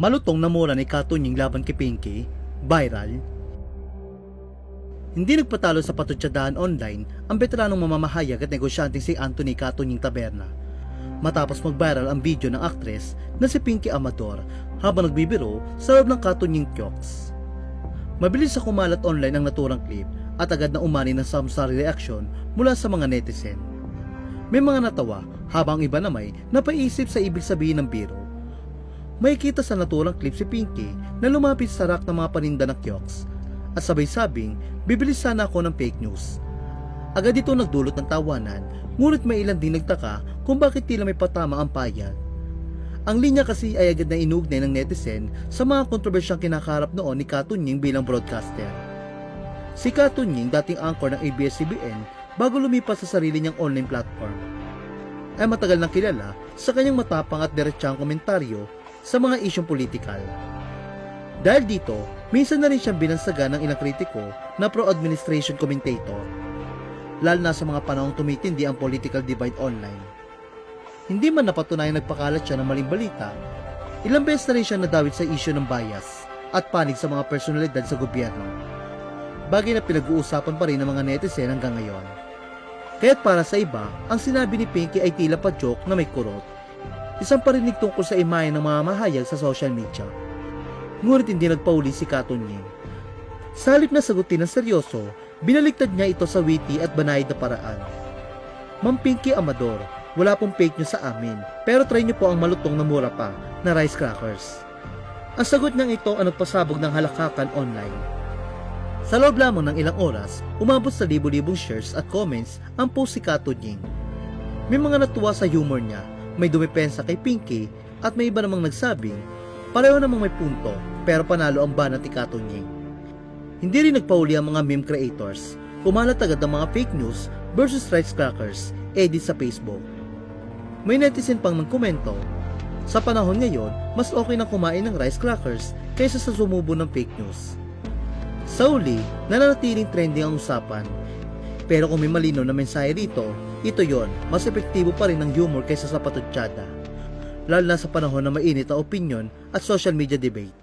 Malutong na mura ni Katunying laban kay Pinky, viral. Hindi nagpatalo sa patutsadahan online ang veteranong mamamahayag at negosyanteng si Anthony Katunying Taberna. Matapos mag-viral ang video ng aktres na si Pinky Amador habang nagbibiro sa loob ng Katunying Kyoks. Mabilis sa kumalat online ang naturang clip at agad na umani ng samsari reaction mula sa mga netizen. May mga natawa habang iba namay napaisip sa ibig sabihin ng biro. May kita sa naturang clip si Pinky na lumapit sa rack ng mga paninda ng kiosk at sabay sabing bibili sana ako ng fake news. Agad ito nagdulot ng tawanan ngunit may ilan din nagtaka kung bakit tila may patama ang payag. Ang linya kasi ay agad na inugnay ng netizen sa mga kontrobersyang kinakaharap noon ni Katunying bilang broadcaster. Si Katunying dating anchor ng ABS-CBN bago lumipas sa sarili niyang online platform. Ay matagal nang kilala sa kanyang matapang at diretsyang komentaryo sa mga isyong politikal. Dahil dito, minsan na rin siyang binansaga ng ilang kritiko na pro-administration commentator, lalo na sa mga panahong tumitindi ang political divide online. Hindi man napatunayang nagpakalat siya ng maling balita, ilang beses na rin siya nadawit sa isyu ng bias at panig sa mga personalidad sa gobyerno. Bagay na pinag-uusapan pa rin ng mga netizen hanggang ngayon. Kaya't para sa iba, ang sinabi ni Pinky ay tila pa joke na may kurot. Isang parinig tungkol sa imahe ng mga mahayag sa social media. Ngunit hindi nagpauli si Katunying. Sa halip na sagutin ng seryoso, binaliktad niya ito sa witty at banayad na paraan. Ma'am Pinky Amador, wala pong fake news sa amin, pero try niyo po ang malutong na mura pa na rice crackers. Ang sagot niyang ito ang nagpasabog ng halakakan online. Sa loob lamang ng ilang oras, umabot sa libo-libong shares at comments ang post si Katunying. May mga natuwa sa humor niya, may dumipensa kay Pinky at may iba namang nagsabing pareho namang may punto pero panalo ang banat ni Katunying. Hindi rin nagpauli ang mga meme creators. Kumalat agad ang mga fake news versus rice crackers edit sa Facebook. May netizen pang nagkomento, sa panahon ngayon, mas okay na kumain ng rice crackers kaysa sa sumubo ng fake news. Sa uli, nananatiling trending ang usapan. Pero kung may malinaw na mensahe rito, ito yon, mas epektibo pa rin ang humor kaysa sa patutsada. Lalo na sa panahon na mainit ang opinion at social media debate.